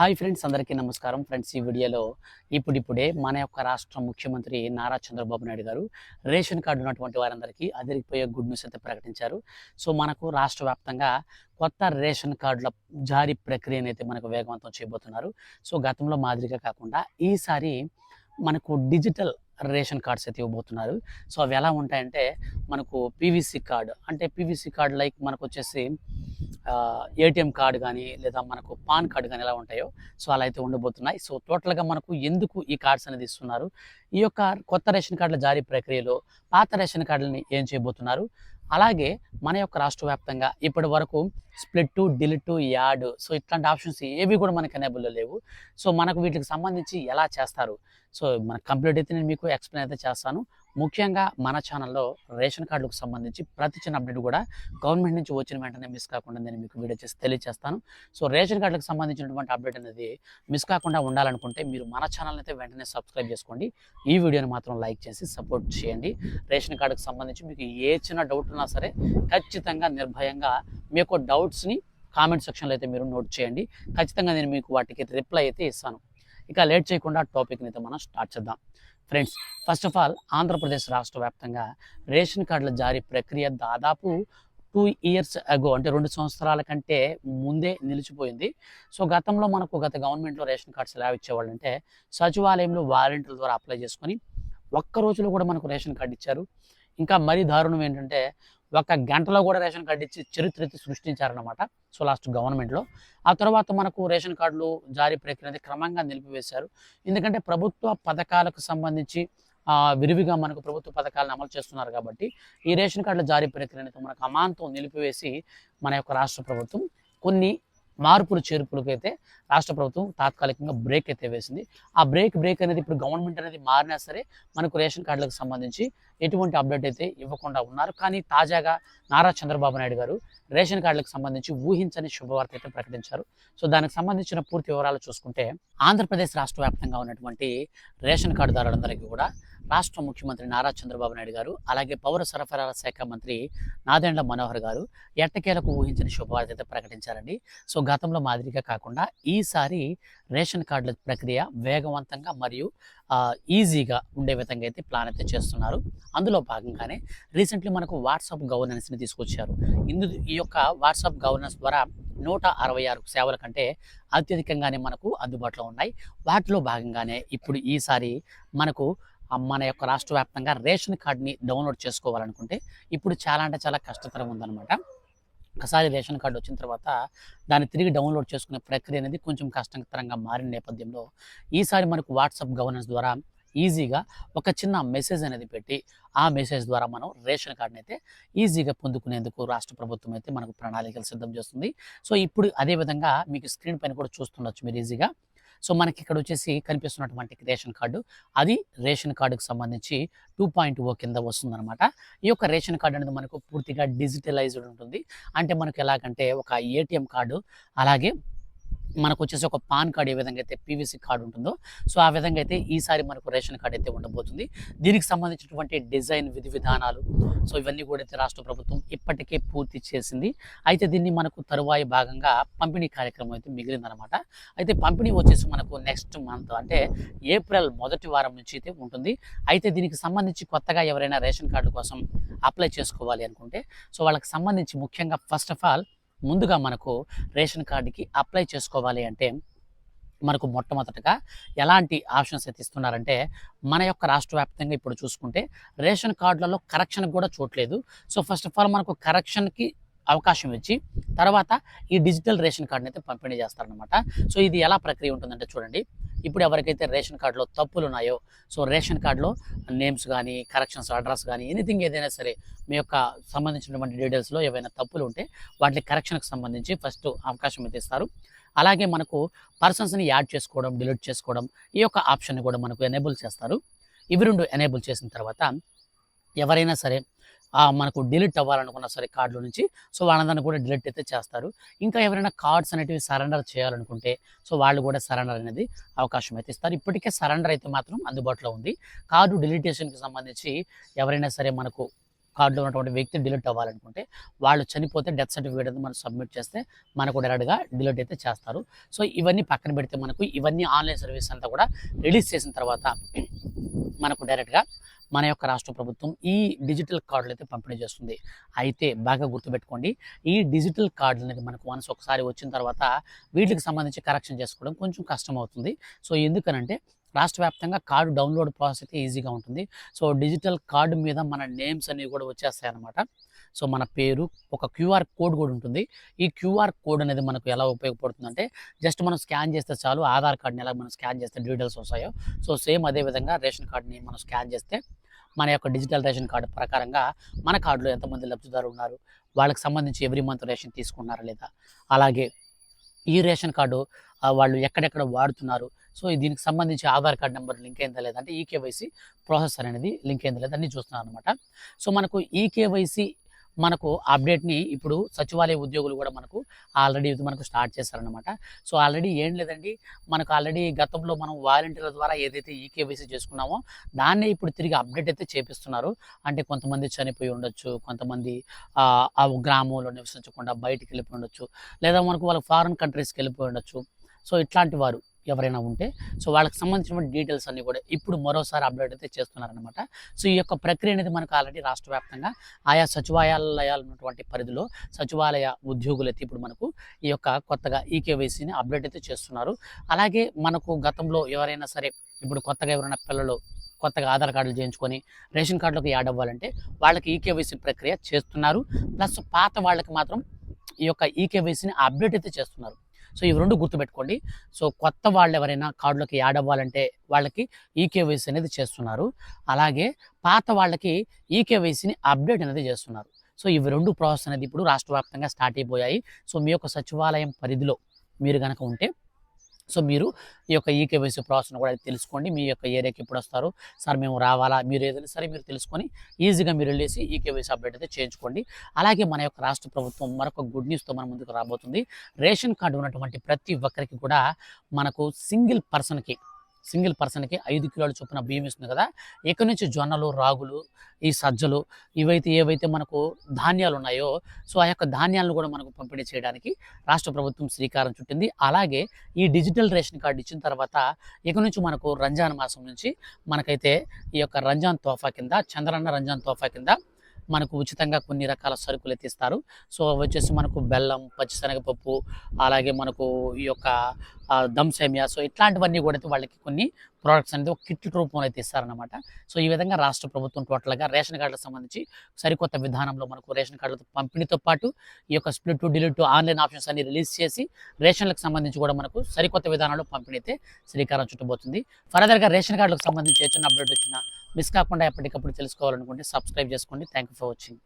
Hi friends అందరికీ నమస్కారం. Friends ఈ వీడియోలో ఇప్పుడిప్పుడే మన యొక్క రాష్ట్ర ముఖ్యమంత్రి నారా చంద్రబాబు నాయుడు గారు రేషన్ కార్డు ఉన్నటువంటి వారందరికీ అదిరిపోయే గుడ్ న్యూస్ అయితే ప్రకటించారు. సో మనకు రాష్ట్ర వ్యాప్తంగా కొత్త రేషన్ కార్డుల జారీ ప్రక్రియను అయితే మనకు వేగవంతం చేయబోతున్నారు. సో గతంలో మాదిరిగా కాకుండా ఈసారి మనకు డిజిటల్ రేషన్ కార్డ్స్ అయితే ఇవ్వబోతున్నారు. సో అవి ఎలా ఉంటాయంటే మనకు పీవీసీ కార్డు అంటే పీవీసీ కార్డు లైక్ మనకు వచ్చేసి ఏటీఎం కార్డు కానీ లేదా మనకు పాన్ కార్డు కానీ ఎలా ఉంటాయో సో అలా అయితే ఉండబోతున్నాయి. సో టోటల్గా మనకు ఎందుకు ఈ కార్డ్స్ అనేది ఇస్తున్నారు? ఈ యొక్క కొత్త రేషన్ కార్డుల జారీ ప్రక్రియలో పాత రేషన్ కార్డులని ఏం చేయబోతున్నారు? అలాగే మన యొక్క రాష్ట్ర వ్యాప్తంగా ఇప్పటి వరకు స్ప్లిట్ డిలిట్ యాడ్ సో ఇట్లాంటి ఆప్షన్స్ ఏవి కూడా మనకి అనేబుల్లో లేవు. సో మనకు వీటికి సంబంధించి ఎలా చేస్తారు? సో మన కంప్లీట్ అయితే నేను మీకు ఎక్స్ప్లెయిన్ అయితే చేస్తాను. ముఖ్యంగా మన ఛానల్లో రేషన్ కార్డులకు సంబంధించి ప్రతి చిన్న అప్డేట్ కూడా గవర్నమెంట్ నుంచి వచ్చిన వెంటనే మిస్ కాకుండా నేను మీకు వీడియో చేసి తెలియజేస్తాను సో రేషన్ కార్డులకు సంబంధించినటువంటి అప్డేట్ అనేది మిస్ కాకుండా ఉండాలనుకుంటే మీరు మన ఛానల్ అయితే వెంటనే సబ్స్క్రైబ్ చేసుకోండి. ఈ వీడియోని మాత్రం లైక్ చేసి సపోర్ట్ చేయండి. రేషన్ కార్డుకు సంబంధించి మీకు ఏ చిన్న డౌట్ ఉన్నా సరే ఖచ్చితంగా నిర్భయంగా మీ యొక్క డౌట్స్ని కామెంట్ సెక్షన్లో అయితే మీరు నోట్ చేయండి. ఖచ్చితంగా నేను మీకు వాటికి రిప్లై అయితే ఇస్తాను. ఇక లేట్ చేయకుండా టాపిక్ని అయితే మనం స్టార్ట్ చేద్దాం. Friends first of all Andhra Pradesh రాష్ట్ర వ్యాప్తంగా రేషన్ కార్డుల జారీ ప్రక్రియ దాదాపు టూ ఇయర్స్ అగో అంటే రెండు సంవత్సరాల కంటే ముందే నిలిచిపోయింది. సో గతంలో మనకు గత గవర్నమెంట్లో రేషన్ కార్డ్స్ ఎలా ఇచ్చేవాళ్ళు అంటే సచివాలయంలో వాలంటీర్ల ద్వారా అప్లై చేసుకొని ఒక్క రోజులో కూడా మనకు రేషన్ కార్డు ఇచ్చారు. ఇంకా మరీ దారుణం ఏంటంటే ఒక గంటలో కూడా రేషన్ కార్డు ఇచ్చి చరిత్ర అయితే సృష్టించారనమాట సో లాస్ట్ గవర్నమెంట్లో ఆ తర్వాత మనకు రేషన్ కార్డులు జారీ ప్రక్రియ అనేది క్రమంగా నిలిపివేశారు. ఎందుకంటే ప్రభుత్వ పథకాలకు సంబంధించి విరివిగా మనకు ప్రభుత్వ పథకాలను అమలు చేస్తున్నారు కాబట్టి ఈ రేషన్ కార్డుల జారీ ప్రక్రియ అనేది మనకు అమాంతం నిలిపివేసి మన యొక్క రాష్ట్ర ప్రభుత్వం కొన్ని మార్పులు చేర్పులకైతే రాష్ట్ర ప్రభుత్వం తాత్కాలికంగా బ్రేక్ అయితే వేసింది. ఆ బ్రేక్ బ్రేక్ అనేది ఇప్పుడు గవర్నమెంట్ అనేది మారినా సరే మనకు రేషన్ కార్డులకు సంబంధించి ఎటువంటి అప్డేట్ అయితే ఇవ్వకుండా ఉన్నారు. కానీ తాజాగా నారా చంద్రబాబు నాయుడు గారు రేషన్ కార్డులకు సంబంధించి ఊహించని శుభవార్త అయితే ప్రకటించారు. సో దానికి సంబంధించిన పూర్తి వివరాలు చూసుకుంటే ఆంధ్రప్రదేశ్ రాష్ట్ర వ్యాప్తంగా ఉన్నటువంటి రేషన్ కార్డుదారులందరికీ కూడా రాష్ట్ర ముఖ్యమంత్రి నారా చంద్రబాబు నాయుడు గారు అలాగే పౌర సరఫరాల శాఖ మంత్రి నాదెండ్ల మనోహర్ గారు ఎట్టకేలకు ఊహించని శుభవార్త అయితే ప్రకటించారండి. సో గతంలో మాదిరిగా కాకుండా ఈ ఈసారి రేషన్ కార్డుల ప్రక్రియ వేగవంతంగా మరియు ఈజీగా ఉండే విధంగా అయితే ప్లాన్ అయితే చేస్తున్నారు. అందులో భాగంగానే రీసెంట్లీ మనకు వాట్సాప్ గవర్నెన్స్ని తీసుకొచ్చారు. ఇందు ఈ యొక్క వాట్సాప్ గవర్నెన్స్ ద్వారా నూట అరవై ఆరు సేవల కంటే అత్యధికంగానే మనకు అందుబాటులో ఉన్నాయి. వాటిలో భాగంగానే ఇప్పుడు ఈసారి మనకు మన యొక్క రాష్ట్ర వ్యాప్తంగా రేషన్ కార్డ్ని డౌన్లోడ్ చేసుకోవాలనుకుంటే ఇప్పుడు చాలా అంటే చాలా కష్టతరం ఉందన్నమాట. ఒకసారి రేషన్ కార్డు వచ్చిన తర్వాత దాన్ని తిరిగి డౌన్లోడ్ చేసుకునే ప్రక్రియ అనేది కొంచెం కష్టతరంగా మారిన నేపథ్యంలో ఈసారి మనకు వాట్సాప్ గవర్నెన్స్ ద్వారా ఈజీగా ఒక చిన్న మెసేజ్ అనేది పెట్టి ఆ మెసేజ్ ద్వారా మనం రేషన్ కార్డుని అయితే ఈజీగా పొందుకునేందుకు రాష్ట్ర ప్రభుత్వం అయితే మనకు ప్రణాళికలు సిద్ధం చేస్తుంది. సో ఇప్పుడు అదే విధంగా మీకు స్క్రీన్ పైన కూడా చూస్తుండొచ్చు మీరు ఈజీగా. సో మనకి ఇక్కడ వచ్చేసి కనిపిస్తున్నటువంటి రేషన్ కార్డు. అది రేషన్ కార్డుకు సంబంధించి టూ పాయింట్ ఓ కింద వస్తుందన్నమాట. ఈ యొక్క రేషన్ కార్డు అనేది మనకు పూర్తిగా డిజిటలైజ్డ్ ఉంటుంది. అంటే మనకు ఎలాగంటే ఒక ఏటీఎం కార్డు అలాగే మనకు వచ్చేసి ఒక పాన్ కార్డు ఏ విధంగా అయితే పీవీసీ కార్డు ఉంటుందో సో ఆ విధంగా అయితే ఈసారి మనకు రేషన్ కార్డు అయితే ఉండబోతుంది. దీనికి సంబంధించినటువంటి డిజైన్ విధి విధానాలు సో ఇవన్నీ కూడా అయితే రాష్ట్ర ప్రభుత్వం ఇప్పటికే పూర్తి చేసింది. అయితే దీన్ని మనకు తరువాయి భాగంగా పంపిణీ కార్యక్రమం అయితే మిగిలిందనమాట. అయితే పంపిణీ వచ్చేసి మనకు నెక్స్ట్ మంత్ అంటే ఏప్రిల్ మొదటి వారం నుంచి అయితే ఉంటుంది. అయితే దీనికి సంబంధించి కొత్తగా ఎవరైనా రేషన్ కార్డు కోసం అప్లై చేసుకోవాలి అనుకుంటే సో వాళ్ళకి సంబంధించి ముఖ్యంగా ఫస్ట్ ఆఫ్ ఆల్ ముందుగా మనకు రేషన్ కార్డుకి అప్లై చేసుకోవాలి అంటే మనకు మొట్టమొదటగా ఎలాంటి ఆప్షన్స్ అయితే ఇస్తున్నారంటే మన యొక్క రాష్ట్ర వ్యాప్తంగా ఇప్పుడు చూసుకుంటే రేషన్ కార్డులలో కరెక్షన్ కూడా చూడలేదు సో ఫస్ట్ ఆఫ్ ఆల్ మనకు కరెక్షన్కి అవకాశం ఇచ్చి తర్వాత ఈ డిజిటల్ రేషన్ కార్డుని అయితే పంపిణీ చేస్తారనమాట సో ఇది ఎలా ప్రక్రియ ఉంటుందంటే చూడండి. ఇప్పుడు ఎవరికైతే రేషన్ కార్డులో తప్పులు ఉన్నాయో సో రేషన్ కార్డులో నేమ్స్ కానీ కరెక్షన్స్ అడ్రస్ కానీ ఎనీథింగ్ ఏదైనా సరే మీ యొక్క సంబంధించినటువంటి డీటెయిల్స్లో ఏవైనా తప్పులు ఉంటే వాటికి కరెక్షన్కి సంబంధించి ఫస్ట్ అవకాశం అయితే ఇస్తారు. అలాగే మనకు పర్సన్స్ని యాడ్ చేసుకోవడం డిలీట్ చేసుకోవడం ఈ యొక్క ఆప్షన్ని కూడా మనకు ఎనేబుల్ చేస్తారు. ఇవి రెండు ఎనేబుల్ చేసిన తర్వాత ఎవరైనా సరే మనకు డిలీట్ అవ్వాలనుకున్నా సరే కార్డులో నుంచి. సో వాళ్ళందరినీ కూడా డిలీట్ అయితే చేస్తారు. ఇంకా ఎవరైనా కార్డ్స్ అనేటివి సరెండర్ చేయాలనుకుంటే సో వాళ్ళు కూడా సరెండర్ అనేది అవకాశం అయితే ఇస్తారు. ఇప్పటికే సరెండర్ అయితే మాత్రం అందుబాటులో ఉంది. కార్డు డిలీటేషన్కి సంబంధించి ఎవరైనా సరే మనకు కార్డులో ఉన్నటువంటి వ్యక్తి డిలీట్ అవ్వాలనుకుంటే వాళ్ళు చనిపోతే డెత్ సర్టిఫికేట్ అనేది మనం సబ్మిట్ చేస్తే మనకు డైరెక్ట్గా డిలీట్ అయితే చేస్తారు. సో ఇవన్నీ పక్కన పెడితే మనకు ఇవన్నీ ఆన్లైన్ సర్వీస్ అంతా కూడా రిలీజ్ చేసిన తర్వాత మనకు డైరెక్ట్గా మన యొక్క రాష్ట్ర ప్రభుత్వం ఈ డిజిటల్ కార్డులు అయితే పంపిణీ చేస్తుంది. అయితే బాగా గుర్తుపెట్టుకోండి ఈ డిజిటల్ కార్డులు అనేది మనకు వన్స్ ఒకసారి వచ్చిన తర్వాత వీటికి సంబంధించి కరెక్షన్ చేసుకోవడం కొంచెం కష్టం అవుతుంది సో ఎందుకనంటే రాష్ట్ర వ్యాప్తంగా కార్డు డౌన్లోడ్ ప్రాసెస్ అయితే ఈజీగా ఉంటుంది. సో డిజిటల్ కార్డు మీద మన నేమ్స్ అనేవి కూడా వచ్చేస్తాయి అన్నమాట సో మన పేరు ఒక క్యూఆర్ కోడ్ కూడా ఉంటుంది. ఈ క్యూఆర్ కోడ్ అనేది మనకు ఎలా ఉపయోగపడుతుందంటే జస్ట్ మనం స్కాన్ చేస్తే చాలు ఆధార్ కార్డ్ని ఎలా మనం స్కాన్ చేస్తే డీటెయిల్స్ వస్తాయో. సో సేమ్ అదే విధంగా రేషన్ కార్డ్ని మనం స్కాన్ చేస్తే మన యొక్క డిజిటల్ రేషన్ కార్డు ప్రకారంగా మన కార్డులో ఎంతమంది లబ్ధిదారులు ఉన్నారు? వాళ్ళకి సంబంధించి ఎవ్రీ మంత్ రేషన్ తీసుకున్నారా లేదా? అలాగే ఈ రేషన్ కార్డు వాళ్ళు ఎక్కడెక్కడ వాడుతున్నారు? సో దీనికి సంబంధించి ఆధార్ కార్డు నెంబర్ లింక్ అయిందా లేదా అంటే ఈకేవైసీ ప్రాసెస్ అనేది లింక్ అయిందా లేదా అన్నీ చూస్తున్నాను అనమాట సో మనకు ఈకేవైసీ మనకు అప్డేట్ని ఇప్పుడు సచివాలయ ఉద్యోగులు కూడా మనకు ఆల్రెడీ ఇది మనకు స్టార్ట్ చేశారనమాట సో ఆల్రెడీ ఏం లేదండి. మనకు ఆల్రెడీ గతంలో మనం వాలంటీర్ల ద్వారా ఏదైతే ఈకేవైసీ చేసుకున్నామో దాన్నే ఇప్పుడు తిరిగి అప్డేట్ అయితే చేపిస్తున్నారు. అంటే కొంతమంది చనిపోయి ఉండొచ్చు కొంతమంది ఆ ఆ గ్రామంలో నివసించకుండా బయటికి వెళ్ళిపోయి ఉండొచ్చు లేదా మనకు వాళ్ళ ఫారిన్ కంట్రీస్కి వెళ్ళిపోయి ఉండొచ్చు. సో ఇట్లాంటి వారు. ఎవరైనా ఉంటే. సో వాళ్ళకి సంబంధించిన డీటెయిల్స్ అన్నీ కూడా ఇప్పుడు మరోసారి అప్డేట్ అయితే చేస్తున్నారనమాట సో ఈ యొక్క ప్రక్రియ అనేది మనకు ఆల్రెడీ రాష్ట్ర వ్యాప్తంగా ఆయా సచివాలయాలు ఉన్నటువంటి పరిధిలో సచివాలయ ఉద్యోగులు అయితే ఇప్పుడు మనకు ఈ యొక్క కొత్తగా ఈకేవైసీని అప్డేట్ అయితే చేస్తున్నారు. అలాగే మనకు గతంలో ఎవరైనా సరే ఇప్పుడు కొత్తగా ఎవరైనా పిల్లలు కొత్తగా ఆధార్ కార్డులు చేయించుకొని రేషన్ కార్డులకు యాడ్ అవ్వాలంటే వాళ్ళకి ఈకేవైసీ ప్రక్రియ చేస్తున్నారు. ప్లస్ పాత వాళ్ళకి మాత్రం ఈ యొక్క ఈకేవైసీని అప్డేట్ అయితే చేస్తున్నారు. సో ఇవి రెండు గుర్తుపెట్టుకోండి. సో కొత్త వాళ్ళు ఎవరైనా కార్డులోకి యాడ్ అవ్వాలంటే వాళ్ళకి ఈకేవైసీ అనేది చేస్తున్నారు. అలాగే పాత వాళ్ళకి ఈకేవైసీని అప్డేట్ అనేది చేస్తున్నారు. సో ఇవి రెండు ప్రాసెస్ అనేది ఇప్పుడు రాష్ట్ర వ్యాప్తంగా స్టార్ట్ అయిపోయాయి. సో మీ యొక్క సచివాలయం పరిధిలో మీరు కనుక ఉంటే సో మీరు ఈ యొక్క ఈకేవైసీ ప్రాసెస్ను కూడా తెలుసుకోండి. మీ యొక్క ఏరియాకి ఎప్పుడు వస్తారు? సార్ మేము రావాలా? మీరు ఏదైనా సరే మీరు తెలుసుకొని ఈజీగా మీరు వెళ్ళేసి ఈకేవైసీ అప్డేట్ అయితే చేయించుకోండి. అలాగే మన యొక్క రాష్ట్ర ప్రభుత్వం మరొక గుడ్ న్యూస్తో మన ముందుకు రాబోతుంది. రేషన్ కార్డు ఉన్నటువంటి ప్రతి ఒక్కరికి కూడా మనకు సింగిల్ పర్సన్కి సింగిల్ పర్సన్కి ఐదు కిలోల చొప్పున బియ్యం ఇస్తుంది కదా ఇక్కడ నుంచి జొన్నలు రాగులు ఈ సజ్జలు ఇవైతే ఏవైతే మనకు ధాన్యాలు ఉన్నాయో సో ఆ యొక్క ధాన్యాలను కూడా మనకు పంపిణీ చేయడానికి రాష్ట్ర ప్రభుత్వం శ్రీకారం చుట్టింది. అలాగే ఈ డిజిటల్ రేషన్ కార్డు ఇచ్చిన తర్వాత ఇక నుంచి మనకు రంజాన్ మాసం నుంచి మనకైతే ఈ యొక్క రంజాన్ తోఫా కింద చంద్రన్న రంజాన్ తోఫా కింద మనకు ఉచితంగా కొన్ని రకాల సరుకులు అయితే ఇస్తారు. సో వచ్చేసి మనకు బెల్లం పచ్చిశనగపప్పు అలాగే మనకు ఈ యొక్క దంసేమియా సో ఇట్లాంటివన్నీ కూడా వాళ్ళకి కొన్ని ప్రోడక్ట్స్ అనేది ఒక కిట్ రూపంలో అయితే ఇస్తారనమాట సో ఈ విధంగా రాష్ట్ర ప్రభుత్వం టోటల్గా రేషన్ కార్డులకు సంబంధించి సరికొత్త విధానంలో మనకు రేషన్ కార్డులతో పంపిణీతో పాటు ఈ యొక్క స్ప్లిట్ డిలీట్ ఆన్లైన్ ఆప్షన్స్ అన్ని రిలీజ్ చేసి రేషన్లకు సంబంధించి కూడా మనకు సరికొత్త విధానంలో పంపిణీ అయితే శ్రీకారం చుట్టబోతుంది. ఫర్దర్గా రేషన్ కార్డులకు సంబంధించి చిన్న అప్డేట్ వచ్చినా మిస్ కాకుండా ఎప్పటికప్పుడు తెలుసుకోవాలనుకుంటే సబ్స్క్రైబ్ చేసుకోండి. Thank you for watching